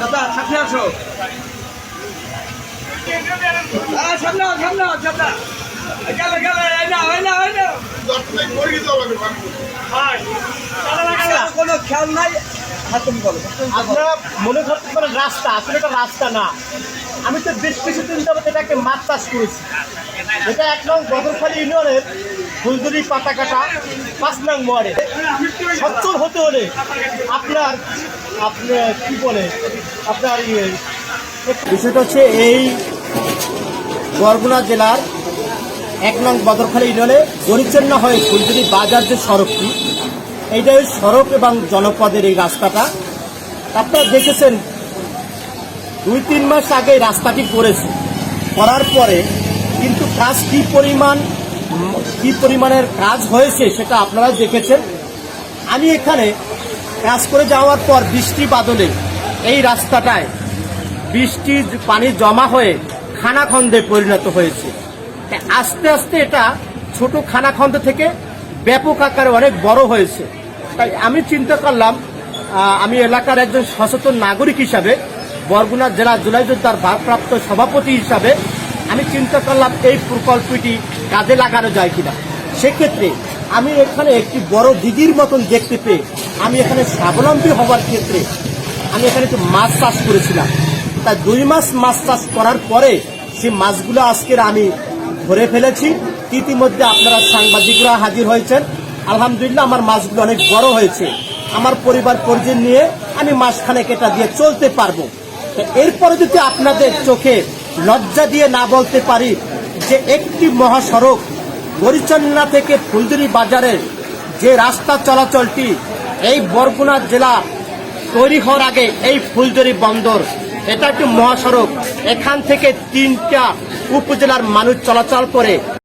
দাদা সাথে আসো। সামনে সামনে সামনে আও। গেলে গেলে এই নাও, এই নাও, এই নাও। কোনো খেয়াল নাই। আপনারা মনে করতে পারেন রাস্তা আসলে এটা রাস্তা না। আমি তো বেশ কিছুদিন যাবত এটাকে মাছ চাষ করেছি। এটা এক নং বদরখালী ইউনিয়নের ফুলদুরি পাতা কাটা পাঁচ নং ওয়ার্ডে। সচ্ছল হতে হলে আপনার আপনার কি বলে আপনার ইয়ে বিষয়টা হচ্ছে এই বরগুনা জেলার এক নং বদরখালী ইউনিয়নে পরিচ্ছন্ন হয়ে ফুলদুরি বাজার যে সড়কটি এইটা ওই সড়ক এবং জনপদের এই রাস্তাটা। আপনারা দেখেছেন, দুই তিন মাস আগে রাস্তাটি করেছে। করার পরে কিন্তু কাজ কি পরিমাণ, কি পরিমাণের কাজ হয়েছে সেটা আপনারা দেখেছেন। আমি এখানে কাজ করে যাওয়ার পর বৃষ্টি বাদলে এই রাস্তাটায় বৃষ্টির পানি জমা হয়ে খানাখন্দে পরিণত হয়েছে। আস্তে আস্তে এটা ছোট খানাখন্দ থেকে ব্যাপক আকারে অনেক বড় হয়েছে। তাই আমি চিন্তা করলাম আমি এলাকার একজন সচেতন নাগরিক হিসাবে, বরগুনা জেলা জুলাই যোদ্ধার ভারপ্রাপ্ত সভাপতি হিসাবে, আমি চিন্তা করলাম এই প্রকল্পটি কাজে লাগানো যায় কিনা। সেক্ষেত্রে আমি এখানে একটি বড় দিদির মতন দেখতে পেয়ে, আমি এখানে স্বাবলম্বী হওয়ার ক্ষেত্রে আমি এখানে একটু মাছ চাষ করেছিলাম। তা দুই মাস মাছ চাষ করার পরে সেই মাছগুলো আজকের আমি ধরে ফেলেছি। ইতিমধ্যে আপনারা সাংবাদিকরা হাজির হয়েছেন। আলহামদুলিল্লাহ আমার মাছগুলো অনেক বড় হয়েছে। আমার পরিবার পরিজন নিয়ে আমি মাসখানেক এটা দিয়ে চলতে পারব। এরপরে যদি আপনাদের চোখে লজ্জা দিয়ে না বলতে পারি যে একটি মহাসড়ক গরিচন্না থেকে ফুলদুরি বাজারের যে রাস্তা চলাচলটি এই বরগুনা জেলা তৈরি হওয়ার আগে এই ফুলজরি বন্দর, এটা একটি মহাসড়ক। এখান থেকে তিনটা উপজেলার মানুষ চলাচল করে।